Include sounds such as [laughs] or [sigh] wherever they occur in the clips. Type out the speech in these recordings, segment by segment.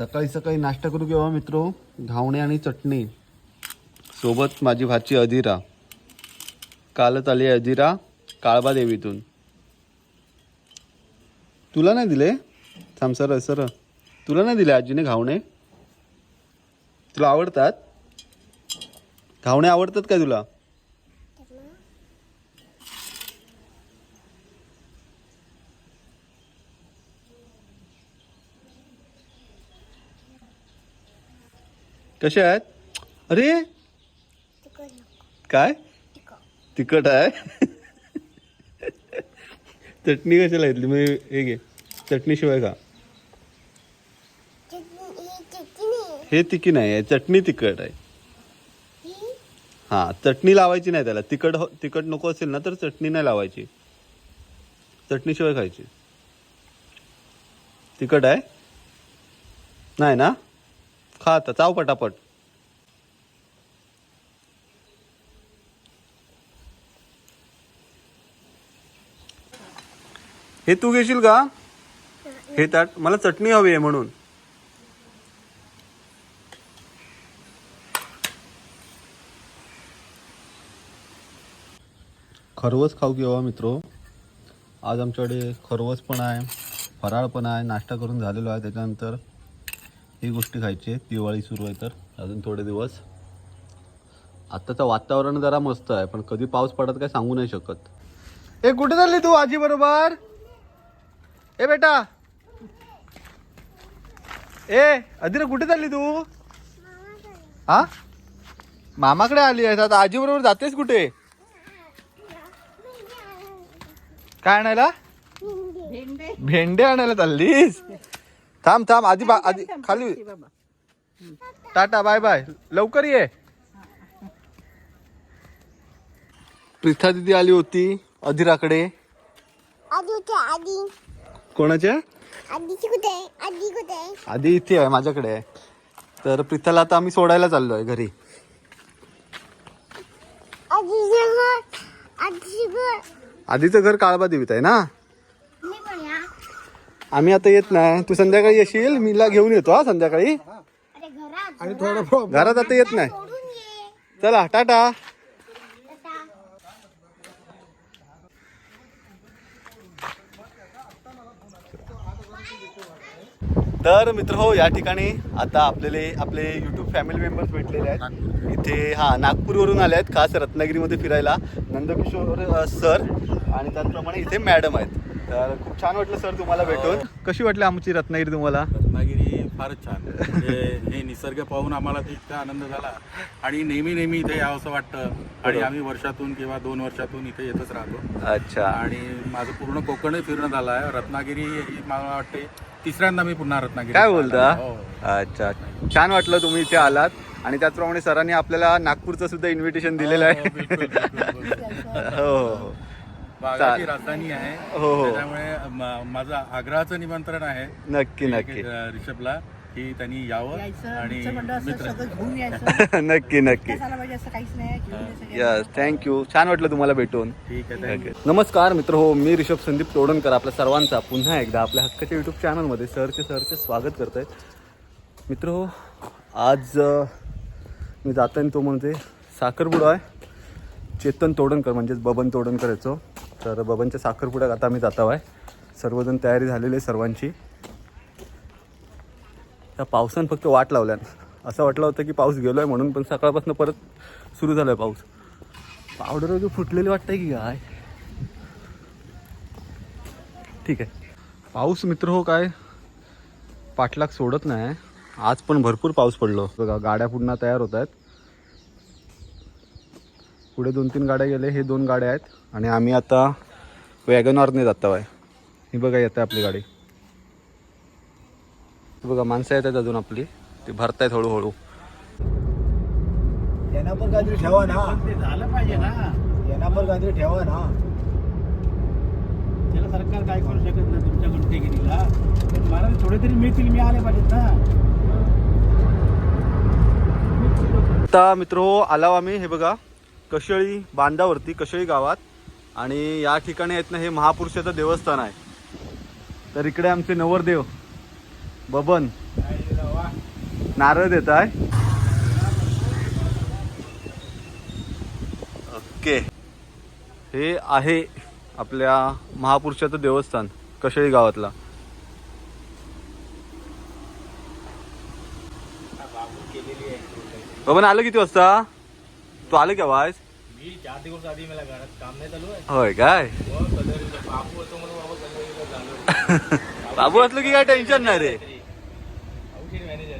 सकाळी सकाळी नाश्ता करू किंवा मित्र? घावणे आणि चटणी. सोबत माझी भाची अधिरा. कालच आली आहे अधिरा काळबा देवीतून. तुला नाही दिले? थांब सर सर तुला नाही दिले आजीने घावणे? तुला आवडतात? घावणे आवडतात काय तुला? कसे आहेत? अरे! काय? तिखट आहे? चटणी कशाला घेतली? मी हे घे. चटणीशिवाय का हे तिकी नाही आहे चटणी तिखट आहे. हा चटणी लावायची नाही त्याला. तिखट हो, तिखट नको असेल ना तर चटणी नाही लावायची. चटणीशिवाय खायची. तिखट आहे? नाही ना? खा आता चाव पटापट. हे तू घेशील का? हे ताट मला चटणी हवी आहे म्हणून. खरवस खाऊ किंवा मित्रो? आज आमच्याकडे खरवस पण आहे फराळ पण आहे नाश्ता करून झालेलो आहे त्याच्यानंतर ही गोष्टी खायची आहे. दिवाळी सुरू आहे तर. अजून थोडे दिवस. आत्ताचं वातावरण जरा मस्त आहे पण कधी पाऊस पडत काय सांगू नाही शकत. ए कुठे चालली तू आजी बरोबर? ए बेटा. ए अदिरा कुठे चालली तू? हा? मामाकडे आली आहेस. आता आजी बरोबर जातेस कुठे? काय आणायला? भेंडे. आणायला चाललीस? थांब थांब आधी बा- आधी खाली टाटा बाय बाय. लवकर ये. प्रिथा दिदी आली होती अधिराकडे. आधी. कुठे आधी कोणाच्या आधी कुठे? आधी इथे आहे माझ्याकडे आहे. तर प्रिथाला आता आम्ही सोडायला चाललोय घरी. आधीचे घर आधीचे घर काळबा देवीत आहे ना? आम्ही आता येत नाही तू संध्याकाळी येशील? मीला घेऊन येतो हा संध्याकाळी. आणि थोडं घरात आता येत नाही. चला टाटा. तर मित्र हो या ठिकाणी आता आपल्याला आपले युट्यूब फॅमिली मेंबर्स भेटलेले आहेत. इथे हा नागपूरवरून आले आहेत खास रत्नागिरीमध्ये फिरायला. नंदकिशोर सर आणि त्याचप्रमाणे इथे मॅडम आहेत. तर खूप छान वाटलं सर तुम्हाला भेटून. कशी वाटली आमची रत्नागिरी तुम्हाला? रत्नागिरी फारच छान. म्हणजे हे निसर्ग पाहून आम्हाला ते इतका आनंद झाला. आणि नेहमी नेहमी इथे यावंसं वाटतं. आणि आम्ही वर्षातून किंवा दोन वर्षातून इथे येतच राहतो. अच्छा. आणि माझं पूर्ण कोकणही फिरणं झालं आहे. रत्नागिरी ही मला वाटते तिसऱ्यांदा मी पुन्हा रत्नागिरी काय बोलता? हो. अच्छा. छान वाटलं तुम्ही इथे आलात. आणि त्याचप्रमाणे सरांनी आपल्याला नागपूरचं सुद्धा इन्व्हिटेशन दिलेलं हो, आहे. हो हो हो. बागाची राजधानी आहे. हो, हो. त्याच्यामुळे म- माझं आग्रहाचं निमंत्रण आहे नक्की नक्की. रिषभला की त्यांनी यावं आणि मित्र [laughs] [laughs] नक्की नक्की. यस थँक्यू छान वाटलं तुम्हाला भेटून. ठीक आहे थँक्यू नमस्कार मित्र हो मी ऋषभ संदीप तोडणकर आपल्या सर्वांचा पुन्हा एकदा आपल्या हक्काच्या यूट्यूब चॅनलमध्ये सरचे सरचे स्वागत करत आहे मित्र हो आज मी जाताना तो म्हणजे साखरपुडा आहे. चेतन तोडणकर म्हणजेच बबन तोडणकर याचं. तर बबनच्या साखरपुड्यात आता आम्ही जातो आहे. सर्वजण तयारी झालेली आहे सर्वांची. त्या पावसानं फक्त वाट लावल्यान. असं वाटलं होतं की पाऊस गेलो आहे म्हणून पण सकाळपासून परत सुरू झाला आहे पाऊस. पावडर वगैरे फुटलेली वाटतंय की काय? ठीक आहे. पाऊस मित्र हो काय? पाठलाग सोडत नाही. आज पण भरपूर पाऊस पडलो. बघा गाड्या पुन्हा तयार होत आहेत. पुढे दोन तीन गाड्या गेले हे दोन गाड्या आहेत. आणि आम्ही आता वॅगनॉरने जातो आहे. ही बघा येते आपली गाडी. बघा माणसं येत आहेत अजून आपली. ती भरतायत हळूहळू. यांना पण काहीतरी ठेवा ना. ते झालं पाहिजे ना. यांना पण काहीतरी ठेवा ना. त्याला सरकार काय करू शकत नाही तुमच्या गुंठेगिरीला पण मला थोडे तरी मिळतील मी आले पाहिजेत ना. आता मित्र आलाव आम्ही. हे बघा कशळी बांधावरती कशळी गावात. आणि या ठिकाणी आहेत ना हे महापुरुषाचं देवस्थान आहे. तर इकडे आमचे नवरदेव बबन नारळ देत आहे ओके. हे आहे आपल्या महापुरुषाचं देवस्थान कशेळी गावातला. बबन आलं किती वाजता? तू आलं का वाज मी चार दिवस आधी मला घरात काम नाही चालू आहे. होय काय? म्हणून बाबा झालो [laughs] बाबू असलं की काय टेन्शन नाही रे. औषध मॅनेजर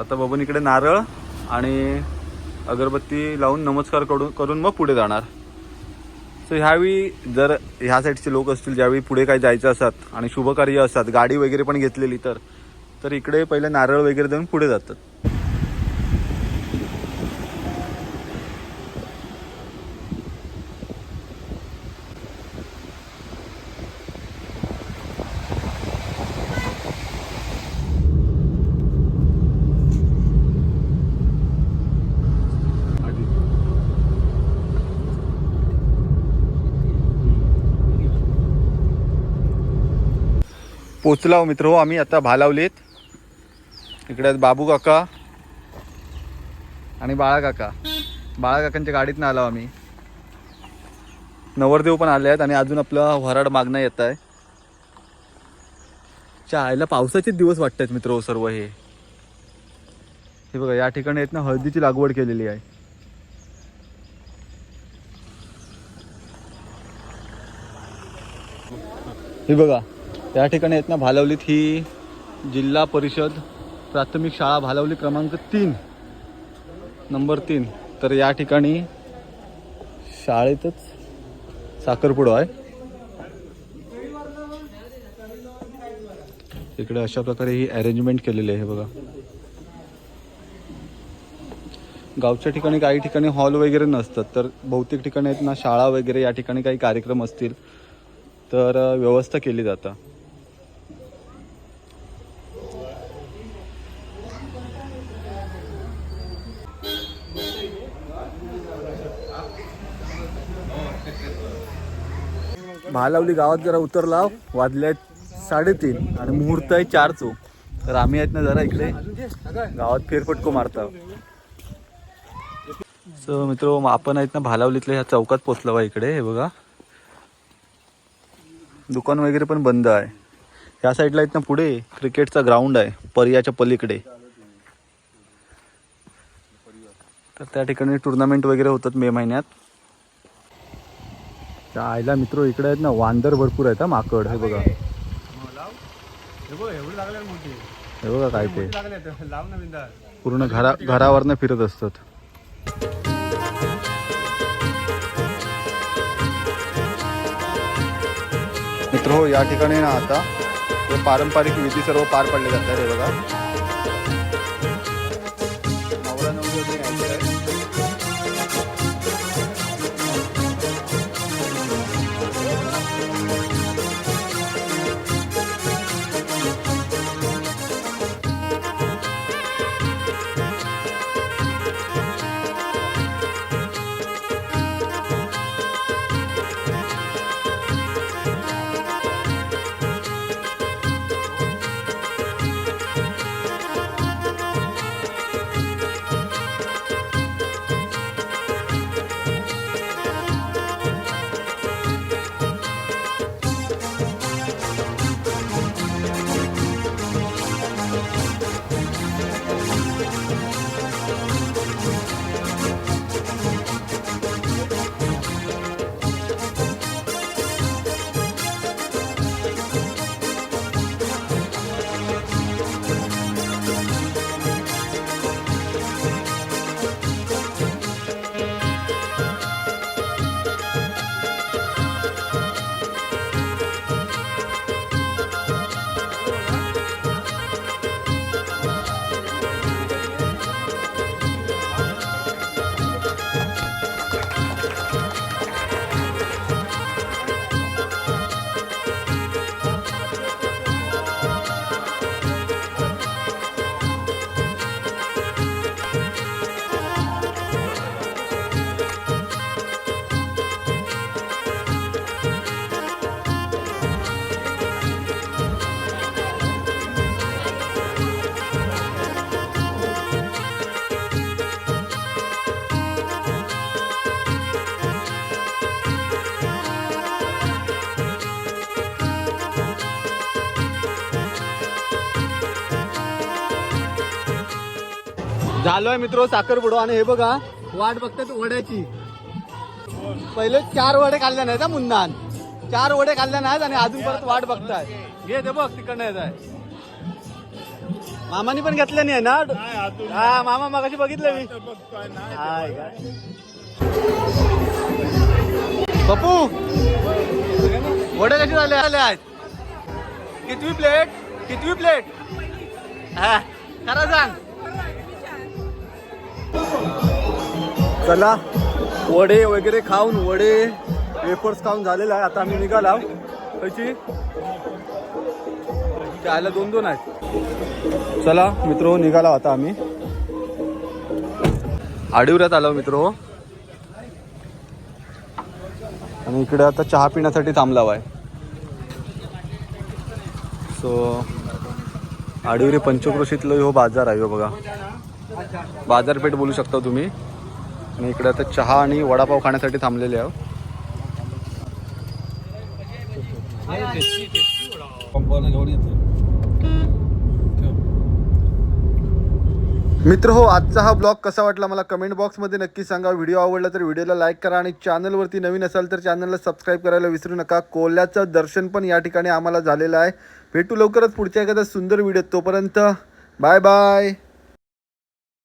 आता बाबून इकडे नारळ आणि अगरबत्ती लावून नमस्कार करून करून मग पुढे जाणार. सो ह्यावेळी जर ह्या साईडचे लोक असतील ज्यावेळी पुढे काही जायचं असतात आणि शुभकार्य असतात गाडी वगैरे पण घेतलेली तर तर इकडे पहिले नारळ वगैरे देऊन पुढे जातात. पोचलाव मित्र हो आम्ही आता भालावलीत. इकडे बाबू काका आणि बाळा काका. बाळा काकांच्या गाडीतनं आलो आम्ही. नवरदेव पण आले आहेत आणि अजून आपलं वराड मागणं येत आहे. आईला पावसाचेच दिवस वाटत आहेत मित्र हो सर्व हे. हे बघा या ठिकाणी आहेत ना हळदीची लागवड केलेली आहे. हे बघा त्या ठिकाणी आहेत ना भालावलीत ही जिल्हा परिषद प्राथमिक शाळा भालावली क्रमांक तीन नंबर तीन. तर या ठिकाणी शाळेतच साखरपुडा आहे. इकडे अशा प्रकारे ही अरेंजमेंट केलेली आहे बघा. गावच्या ठिकाणी काही ठिकाणी हॉल वगैरे नसतात तर बहुतेक ठिकाणी आहेत ना शाळा वगैरे या ठिकाणी काही कार्यक्रम असतील तर व्यवस्था केली जातं. महालावली गावात जरा उतरला वाजले आहेत साडेतीन आणि मुहूर्त आहे चार चो तर आम्ही आहेत ना जरा इकडे गावात फेरफटको मारता. सो मित्र आपण आहेत ना भालावलीतल्या ह्या चौकात पोचलो बा इकडे हे बघा. दुकान वगैरे पण बंद आहे. ह्या साईडला आहेत ना पुढे क्रिकेटचा ग्राउंड आहे पर्याच्या पलीकडे. तर त्या ठिकाणी टुर्नामेंट वगैरे होतात मे महिन्यात. त्या आईला मित्र इकडे आहेत ना वांदर भरपूर आहेत हा माकड. हे बघा. हे बघा काय ते. पूर्ण घरा घरावरनं फिरत असतात. मित्र हो या ठिकाणी ना आता पारंपरिक विधी सर्व पार पडले जातात हे बघा. झालोय मित्र साखरपुडो आणि हे बघा वाट बघतात वड्याची. पहिले चार वडे खाल्ले नाहीत मुन्नान. चार वडे खाल्ले नाहीत आणि अजून परत वाट बघताय. घे ते बघ तिकडनं येत आहे. मामानी पण घेतले नाही ना? हा मामा मगाशी बघितलं मी. हाय काय. पप्पू वडे कशी झाले? आले आहेत. कितवी प्लेट? कितवी प्लेट? हा खरं सांग. चला वडे वगैरे खाऊन वडे वेफर्स खाऊन झालेला आहे आता आम्ही निघाला. कशी त्याला दोन दोन आहेत. चला मित्र निघाला आता आम्ही. आडिवऱ्यात आलो मित्र. आणि इकडे आता चहा पिण्यासाठी थांबला आहे. सो आडिवरी पंचक्रोशीतलं हो बाजार आहे हो बघा. बाजारपेठ बोलू शकता तुम्ही. आणि इकडे आता चहा आणि वडापाव खाण्यासाठी थांबलेले आहो मित्र हो आजचा हा ब्लॉग कसा वाटला मला कमेंट बॉक्समध्ये नक्की सांगा. व्हिडिओ आवडला तर व्हिडिओला लाईक करा आणि चॅनलवरती नवीन असाल तर चॅनलला सबस्क्राईब करायला विसरू नका. कोल्ह्याचं दर्शन पण या ठिकाणी आम्हाला झालेलं आहे. भेटू लवकरच पुढच्या एखाद्या सुंदर व्हिडिओ तोपर्यंत. Bye bye